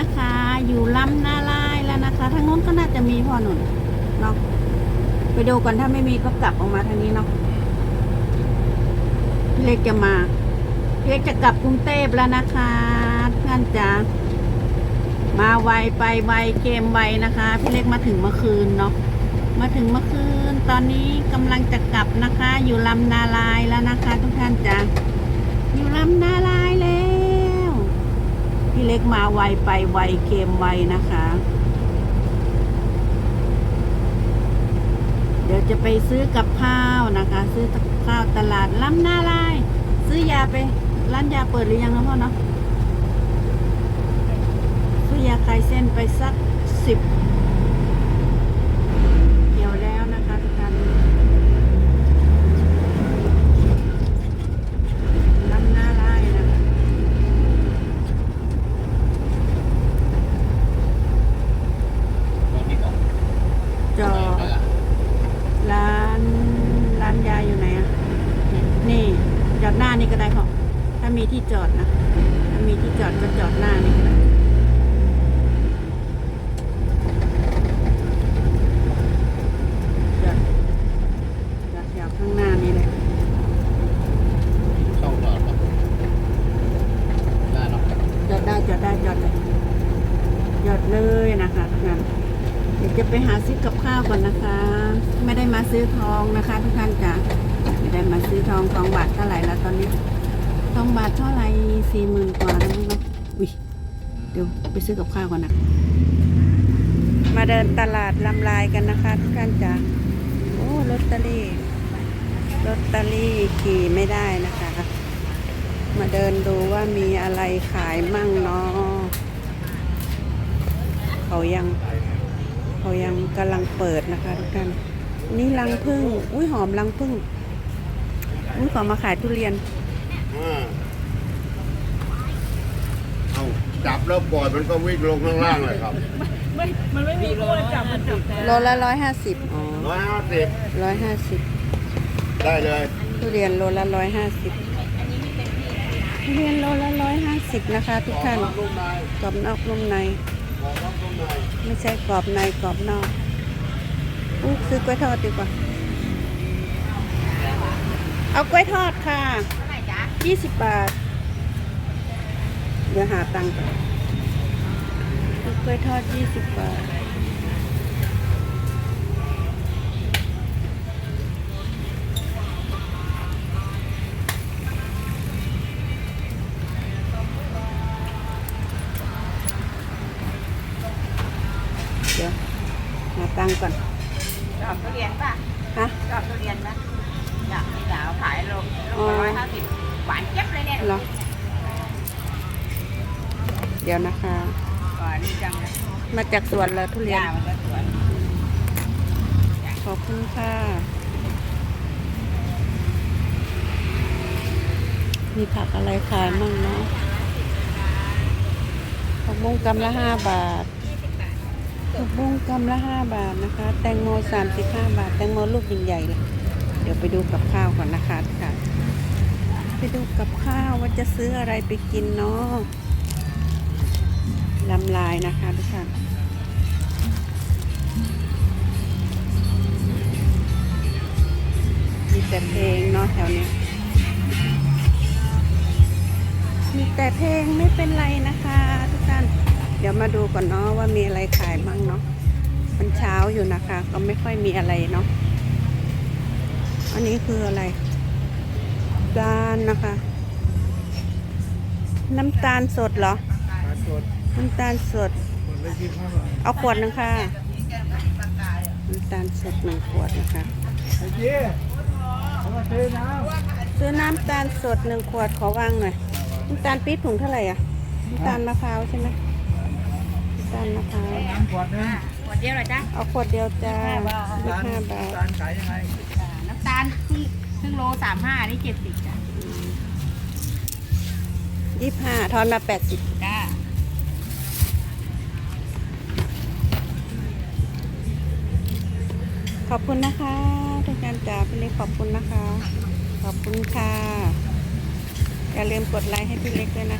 นะคะ อยู่ลำนาลายแล้วนะคะทางนู้นก็น่าจะมีพอหนุนเนาะไปดูก่อนถ้าไม่มีก็กลับออกมาทางนี้เนาะพี่เล็กจะมาพี่เล็กจะกลับกรุงเทพแล้วนะคะท่านจ๋ามาไวไปไวเกมไวนะคะ พี่เล็กมาถึงเมื่อคืนเนาะมาถึงเมื่อคืน ตอนนี้กำลังจะกลับนะคะ อยู่ลำนาลายแล้วนะคะ ทุกท่านจ๋าอยู่ลำนาลายแล้ว เล็กมาไวไปไวเกมไวนะคะ เดี๋ยวจะไปซื้อกับข้าวนะคะ ซื้อกับข้าวตลาดล้ำหน้าลายซื้อยาไปร้านยาเปิดหรือยังนะพ่อเนาะซื้อยาคลายเส้นไปสักสิบเดียวแล้วนะคะทุกท่านล้ำหน้าลายนะคะ จอร้านร้านยาอยู่ไหนอะ นี่ จอดหน้านี่ก็ได้พอถ้ามีที่จอดนะ ถ้ามีที่จอดก็จอดหน้านี่ก็ได้จอดจอดแถวข้างหน้านี่เลยช่องจอดปะได้เนาะจอดได้จอดได้จอดเลยนะคะทุกท่านเดี๋ยวจะไปหาซื้อกับข้าวก่อนนะคะ ไม่ได้มาซื้อทองนะคะทุกท่านจ้ะ ไม่ได้มาซื้อทองทองบาทเท่าไหร่แล้วตอนนี้ ทองบาทเท่าไหร่สี่หมื่นกว่าแล้วมั้งเนาะอุ้ยเดี๋ยวไปซื้อกับข้าวก่อนนะมาเดินตลาดลำลายกันนะคะทุกท่านจ้ะโอ้ลอตเตอรี่ลอตเตอรี่ขี่ไม่ได้นะคะ มาเดินดูว่ามีอะไรขายมั่งเนาะเขายังเขายังกำลังเปิดนะคะทุกท่านนี่รังพึ่ง อุ้ยหอมรังพึ่ง อุ้ยขอมาขายทุเรียน อ่าเอาจับแล้วปล่อยมันก็วิ่งลงข้างล่างเลยครับไม่มันไม่มีคนจับมันติดโลละร้อยห้าสิบอ๋อร้อยห้าสิบร้อยห้าสิบได้เลยทุเรียนโลละร้อยห้าสิบทุเรียนโลละร้อยห้าสิบนะคะ ทุกท่าน ลูกนายกรอบนอกนุ่มในบอกว่าลูกนาย ไม่ใช่กรอบในกรอบนอกอู้ซื้อกล้วยทอดดีกว่า เอากล้วยทอดค่ะยี่สิบบาท เดี๋ยวหาตังค์ก่อนเอากล้วยทอดยี่สิบบาท เดี๋ยวหาตังค์ก่อนจอบทุเรียนป่ะ ดี๋ยวนะคะหวานจังเลยมาจากสวนเลยทุเรียนยามันก็สวยขอบคุณค่ะ มีผักอะไรขายมั่งเนาะผักบุ้งกำละห้าบาทผักบุ้งกำละห้าบาทนะคะ แตงโมสามสิบห้าบาท แตงโมลูกใหญ่ๆเลย เดี๋ยวไปดูกับข้าวก่อนนะคะค่ะ ไปดูกับข้าวว่าจะซื้ออะไรไปกินเนาะ ลำลายนะคะทุกท่านมีแต่เพลงเนาะแถวนี้ มีแต่เพลงไม่เป็นไรนะคะทุกท่าน เดี๋ยวมาดูก่อนเนาะว่ามีอะไรขายบ้างเนาะมันเช้าอยู่นะคะ ก็ไม่ค่อยมีอะไรเนาะ อันนี้คืออะไรตาลนะคะ น้ำตาลสดเหรอ สด น้ำตาลสด เอาขวดหนึงค่ะ น้ำตาลสดหนึ่งขวดนะคะ ซื้อน้ำตาลสดหนึ่งขวดขอวางหน่อย น้ำตาลปี๊บถุงเท่าไหร่อะ น้ำตาลมะพร้าวใช่ไหมน้ำตาลมะพร้าว ขวดเดียวเหรอจ๊ะ เอาขวดเดียวจ้ายี่ห้าบาทน้ำตาลครึ่งครึ่งโลสามห้านี่เจ็ดสิบจ้ะยี่ห้าทอนมาแปดสิบ ขอบคุณนะคะทุกท่านจ้าพี่เล็กขอบคุณนะคะ ขอบคุณค่ะ อย่าลืมกดไลค์ให้พี่เล็กด้วยนะคะ